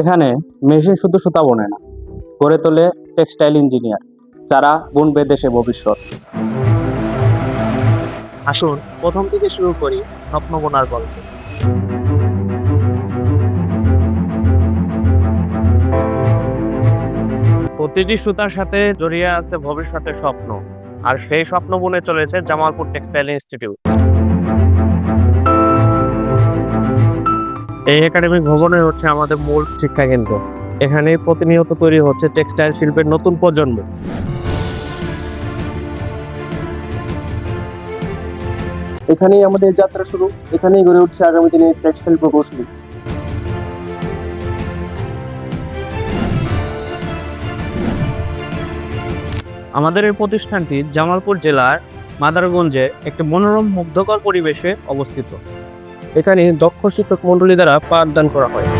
এখানে মেশিন শুধু সুতা বোনে না, গড়ে তোলে টেক্সটাইল ইঞ্জিনিয়ার, যারা বুনবে দেশে ভবিষ্যৎ। আসুন, প্রথম থেকে শুরু করি স্বপ্ন বোনার গল্প। প্রতিটি সুতার সাথে জড়িয়ে আছে ভবিষ্যতের স্বপ্ন, আর সেই স্বপ্ন বুনে চলেছে জামালপুর টেক্সটাইল ইনস্টিটিউট। এই একাডেমিক ভবনে হচ্ছে আমাদের মূল শিক্ষা কেন্দ্র এখানে প্রতিনিয়ত তৈরি হচ্ছে টেক্সটাইল শিল্পের নতুন প্রজন্ম। এখানেই আমাদের যাত্রা শুরু। এখানেই গড়ে উঠছে আগামী দিনের টেক্সটাইল প্রকৌশলী। আমাদের এই প্রতিষ্ঠানটি জামালপুর জেলার মাদারগঞ্জে একটি মনোরম মুগ্ধকর পরিবেশে অবস্থিত। এখানে দক্ষ শিক্ষক মণ্ডলী দ্বারা পাঠদান করা হয়।